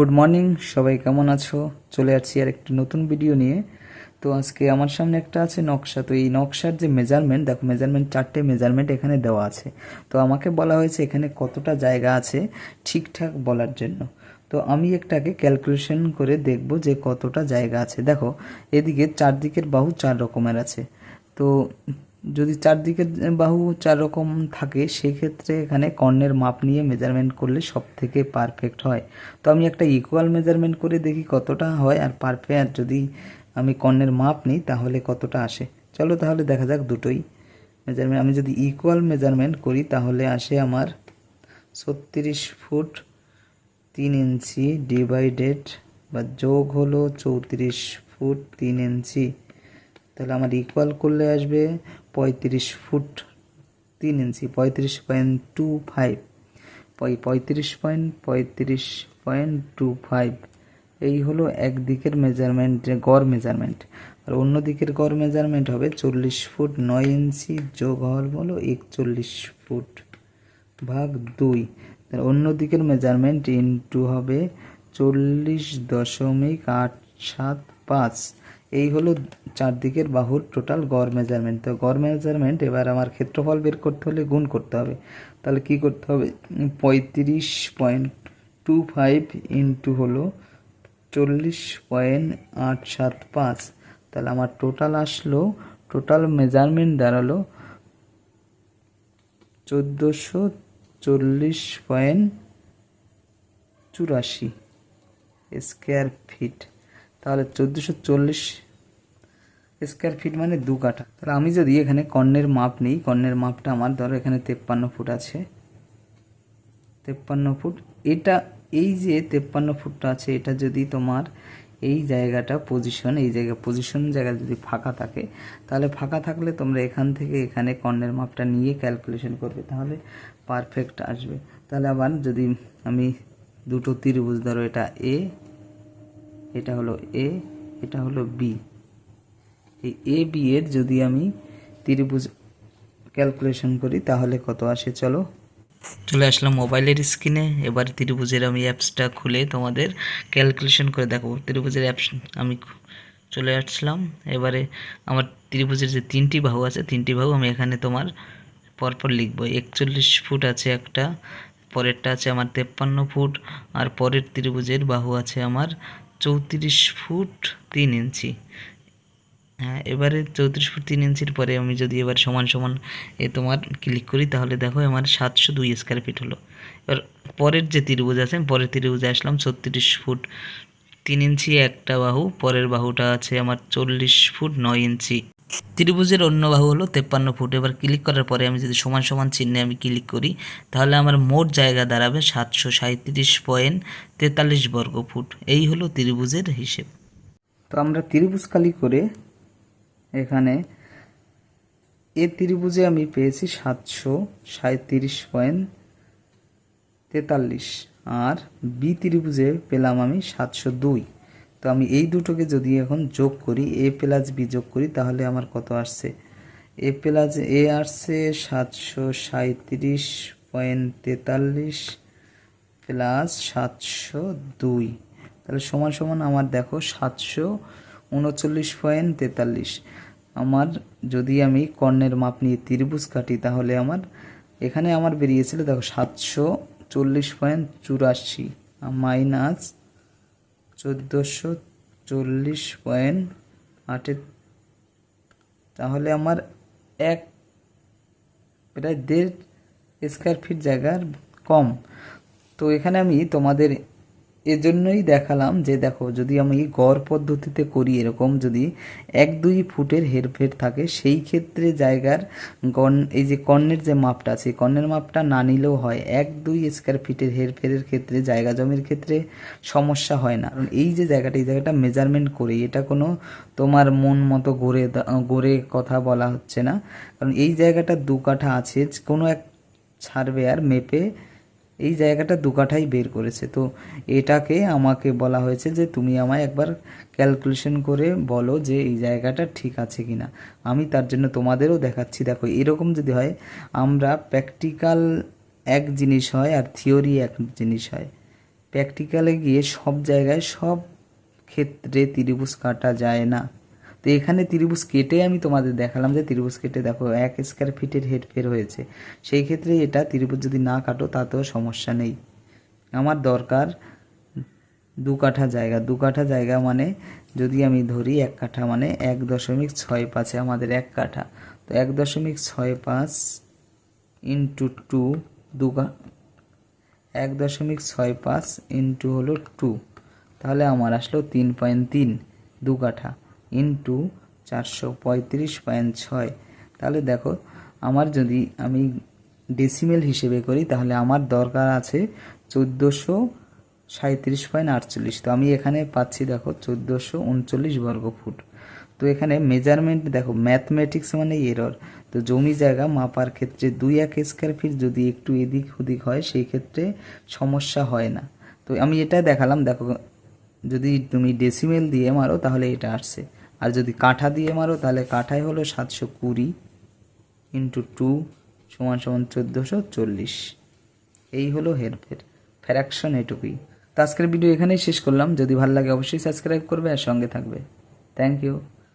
Good morning সবাই কেমন আছো? চলে আসছি আর একটি নতুন ভিডিও নিয়ে। তো আজকে আমার সামনে একটা আছে নকশা। তো এই নকশার যে মেজারমেন্ট দেখো মেজারমেন্ট চারটে মেজারমেন্ট এখানে দেওয়া আছে। তো আমাকে বলা হয়েছে এখানে কতটা জায়গা আছে ঠিকঠাক বলার জন্য। তো আমি একটাকে ক্যালকুলেশন করে দেখব যে কতটা জায়গা আছে। দেখো, এদিকে চারদিকের বাহু চার রকমের আছে। তো যদি চারদিকের বাহু চার রকম থাকে, সেক্ষেত্রে এখানে কর্ণের মাপ নিয়ে মেজারমেন্ট করলে সব থেকে পারফেক্ট হয়। তো আমি একটা ইকুয়াল মেজারমেন্ট করে দেখি কতটা হয় আর পারফেক্ট যদি আমি কর্ণের মাপ নিই, তাহলে কতটা আসে। চলো তাহলে দেখা যাক দুটোই মেজারমেন্ট আমি যদি ইকুয়াল মেজারমেন্ট করি, তাহলে আসে আমার ছত্রিশ ফুট তিন ইঞ্চি ডিভাইডেড বা যোগ হলো চৌত্রিশ ফুট তিন ইঞ্চি। তাহলে আমার ইকুয়াল করলে আসবে পঁয়ত্রিশ ফুট তিন ইঞ্চি, পঁয়ত্রিশ পয়েন্ট টু ফাইভ পঁয়ত্রিশ পয়েন্ট পঁয়ত্রিশ পয়েন্ট টু ফাইভ এই হলো একদিকের মেজারমেন্ট গড় মেজারমেন্ট আর অন্য দিকের গড় মেজারমেন্ট হবে চল্লিশ ফুট নয় ইঞ্চি যোগ হল হলো একচল্লিশ ফুট ভাগ দুই। তাহলে অন্য দিকের মেজারমেন্ট ইনটু হবে চল্লিশ দশমিক আট সাত পাঁচ। এই হলো চারদিকের বাহুর টোটাল গড় মেজারমেন্ট তো গড় মেজারমেন্ট এবার আমার ক্ষেত্রফল বের করতে হলে গুণ করতে হবে। তাহলে কি করতে হবে? পঁয়ত্রিশ পয়েন্ট টু ফাইভ ইন্টু হলো চল্লিশ পয়েন্ট আট সাত পাঁচ। তাহলে আমার টোটাল আসলো টোটাল মেজারমেন্ট দাঁড়াল চোদ্দোশো চল্লিশ পয়েন্ট চুরাশি স্কোয়ার ফিট তাহলে চোদ্দোশো চল্লিশ স্কোয়ার ফিট মানে দু কাঠা। তাহলে আমি যদি এখানে কর্ণের মাপ নিই, কর্ণের মাপটা আমার ধরো এখানে তেপ্পান্ন ফুট আছে। তেপ্পান্ন ফুট, এটা এই যে তেপ্পান্ন ফুটটা আছে, এটা যদি তোমার এই জায়গাটা পজিশন এই জায়গা পজিশন জায়গা যদি ফাঁকা থাকে, তাহলে ফাঁকা থাকলে তোমরা এখান থেকে এখানে কর্ণের মাপটা নিয়ে ক্যালকুলেশন করবে, তাহলে পারফেক্ট আসবে। তাহলে আবার যদি আমি দুটো ত্রিভুজ ধরো, এটা এ এটা হলো এ এটা হলো বি এই এ বি এর যদি আমি ত্রিভুজ ক্যালকুলেশন করি, তাহলে কত আসে? চলো। চলে আসলাম মোবাইলের স্ক্রিনে এবার ত্রিভুজের আমি অ্যাপসটা খুলে তোমাদের ক্যালকুলেশন করে দেখো ত্রিভুজের অ্যাপস আমি চলে আসলাম। এবারে আমার ত্রিভুজের যে তিনটি বাহু আছে, তিনটি বাহু আমি এখানে তোমার পরপর লিখব। একচল্লিশ ফুট আছে একটা, পরেরটা আছে আমার তেপ্পান্ন ফুট, আর পরের ত্রিভুজের বাহু আছে আমার চৌত্রিশ ফুট তিন ইঞ্চি। হ্যাঁ এবারে চৌত্রিশ ফুট তিন ইঞ্চির পরে আমি যদি এবার সমান সমান এ তোমার ক্লিক করি, তাহলে দেখো আমার সাতশো দুই স্কোয়ার ফিট হলো। এবার পরের যে ত্রিভুজ আছে পরের ত্রিভুজে আসলাম ছত্রিশ ফুট তিন ইঞ্চি একটা বাহু, পরের বাহুটা আছে আমার চল্লিশ ফুট নয় ইঞ্চি। ত্রিভুজের অন্য বাহু হলো তেপ্পান্ন ফুট। এবার ক্লিক করার পরে আমি যদি সমান সমান চিহ্নে আমি ক্লিক করি, তাহলে আমার মোট জায়গা দাঁড়াবে সাতশো সাঁত্রিশ পয়েন্ট তেতাল্লিশ বর্গ ফুট। এই হলো ত্রিভুজের হিসেব। তো আমরা ত্রিভুজ খালি করে এখানে এ ত্রিভুজে আমি পেয়েছি সাতশো সাঁত্রিশ পয়েন্ট তেতাল্লিশ। আর বি ত্রিভুজে পেলাম আমি সাতশো দুই। তো আমি এই দুটোকে যদি এখন যোগ করি, এ প্লাস বি যোগ করি, তাহলে আমার কত আসছে? এ প্লাস এ আসছে সাতশো সাঁত্রিশ পয়েন্ট তেতাল্লিশ প্লাস সাতশো দুই। তাহলে সমান সমান আমার দেখো সাতশো উনচল্লিশ পয়েন্ট তেতাল্লিশ। আমার যদি আমি কর্ণের মাপ নিয়ে ত্রিভুজ কাটি, তাহলে আমার এখানে আমার বেরিয়েছিল, দেখো সাতশো চল্লিশ পয়েন্ট চুরাশি, মাইনাস চোদ্দোশো চল্লিশ পয়েন্ট আটে। তাহলে আমার এক, প্রায় দেড় স্কোয়ার ফিট জায়গার কম। তো এখানে আমি তোমাদের এজন্যই দেখালাম যে দেখো, যদি আমি গড় পদ্ধতিতে করি এরকম, যদি এক দুই ফুটের হেরফের থাকে, সেই ক্ষেত্রে জায়গার গণ, এই যে কর্ণের যে মাপটা আছে, কর্ণের মাপটা না নিলেও হয়। এক দুই স্কোয়ার ফিটের হেরফেরের ক্ষেত্রে, জায়গা জমির ক্ষেত্রে সমস্যা হয় না। কারণ এই যে জায়গাটা, এই জায়গাটা মেজারমেন্ট করে, এটা কোনো তোমার মন মতো গড়ে গড়ে কথা বলা হচ্ছে না। কারণ এই জায়গাটা দু কাঠা আছে, কোনো এক ছাড়বে আর মেপে এই জায়গাটা দু কাঠাই বের করেছে। তো এটাকে আমাকে বলা হয়েছে যে তুমি আমায় একবার ক্যালকুলেশন করে বলো যে এই জায়গাটা ঠিক আছে কি না আমি তার জন্য তোমাদেরও দেখাচ্ছি। দেখো, এরকম যদি হয়, আমরা প্র্যাকটিক্যাল এক জিনিস হয় আর থিওরি এক জিনিস হয়। প্র্যাকটিক্যালে গিয়ে সব জায়গায় সব ক্ষেত্রে ত্রিভুজ কাটা যায় না। তো এখানে ত্রিভুজ কেটে আমি তোমাদের দেখালাম যে ত্রিভুজ কেটে দেখো, এক স্কোয়ার ফিটের হেরফের হয়েছে। সেই ক্ষেত্রে এটা ত্রিভুজ যদি না কাটো, তাতেও সমস্যা নেই। আমার দরকার দু কাঠা জায়গা। দু কাঠা জায়গা মানে যদি আমি ধরি এক কাঠা মানে এক দশমিক ছয় পাঁচে আমাদের এক কাঠা। তো এক দশমিক ছয় পাঁচ ইন্টু টু দু এক দশমিক ছয় পাঁচ ইন্টু হলো টু তাহলে আমার আসলো তিন পয়েন্ট তিন দু কাঠা। ইন্টু চারশো পঁয়ত্রিশ পয়েন্ট ছয়। তাহলে দেখো, আমার যদি আমি ডেসিমেল হিসেবে করি, তাহলে আমার দরকার আছে চোদ্দোশো সাঁত্রিশ পয়েন্ট আটচল্লিশ। তো আমি এখানে পাচ্ছি দেখো চোদ্দোশো উনচল্লিশ বর্গ ফুট তো এখানে মেজারমেন্ট দেখো ম্যাথমেটিক্স মানে এরর তো জমি জায়গা মাপার ক্ষেত্রে দুই এক স্কোয়ার ফিট যদি একটু এদিক ওদিক হয়, সেই ক্ষেত্রে সমস্যা হয় না। তো আমি এটা দেখালাম, দেখো, যদি তুমি ডেসিমেল দিয়ে মারো, তাহলে এটা আসছে। আর যদি কাঠা দিয়ে মারো, তাহলে কাঠাই হলো সাতশো কুড়ি ইন্টু টু সমান সমান চোদ্দোশো চল্লিশ। এই হলো হেরফের ফ্র্যাকশন এটুকুই। তো আজকের ভিডিও এখানেই শেষ করলাম। যদি ভালো লাগে অবশ্যই সাবস্ক্রাইব করবে আর সঙ্গে থাকবে। Thank you